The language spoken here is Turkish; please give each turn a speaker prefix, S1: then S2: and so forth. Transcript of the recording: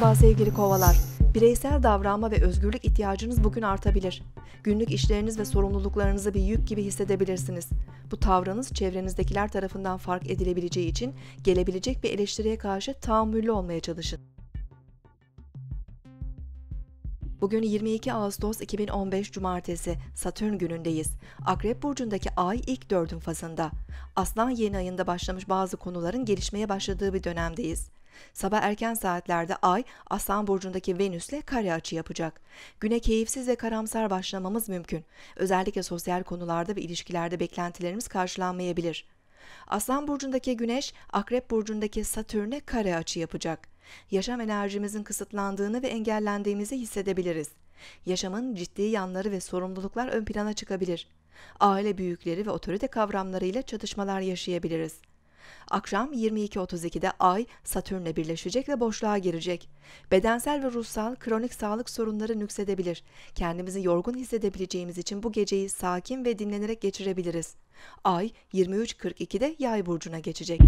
S1: Merhaba sevgili kovalar. Bireysel davranma ve özgürlük ihtiyacınız bugün artabilir. Günlük işleriniz ve sorumluluklarınızı bir yük gibi hissedebilirsiniz. Bu tavrınız çevrenizdekiler tarafından fark edilebileceği için gelebilecek bir eleştiriye karşı tahammüllü olmaya çalışın. Bugün 22 Ağustos 2015 Cumartesi, Satürn günündeyiz. Akrep Burcu'ndaki ay ilk dördün fazında. Aslan yeni ayında başlamış bazı konuların gelişmeye başladığı bir dönemdeyiz. Sabah erken saatlerde Ay, Aslan Burcu'ndaki Venüs'le kare açı yapacak. Güne keyifsiz ve karamsar başlamamız mümkün. Özellikle sosyal konularda ve ilişkilerde beklentilerimiz karşılanmayabilir. Aslan burcundaki Güneş, Akrep burcundaki Satürn'e kare açı yapacak. Yaşam enerjimizin kısıtlandığını ve engellendiğimizi hissedebiliriz. Yaşamın ciddi yanları ve sorumluluklar ön plana çıkabilir. Aile büyükleri ve otorite kavramlarıyla çatışmalar yaşayabiliriz. Akşam 22.32'de Ay Satürn'le birleşecek ve boşluğa girecek. Bedensel ve ruhsal kronik sağlık sorunları nüksedebilir. Kendimizi yorgun hissedebileceğimiz için bu geceyi sakin ve dinlenerek geçirebiliriz. Ay 23.42'de Yay burcuna geçecek.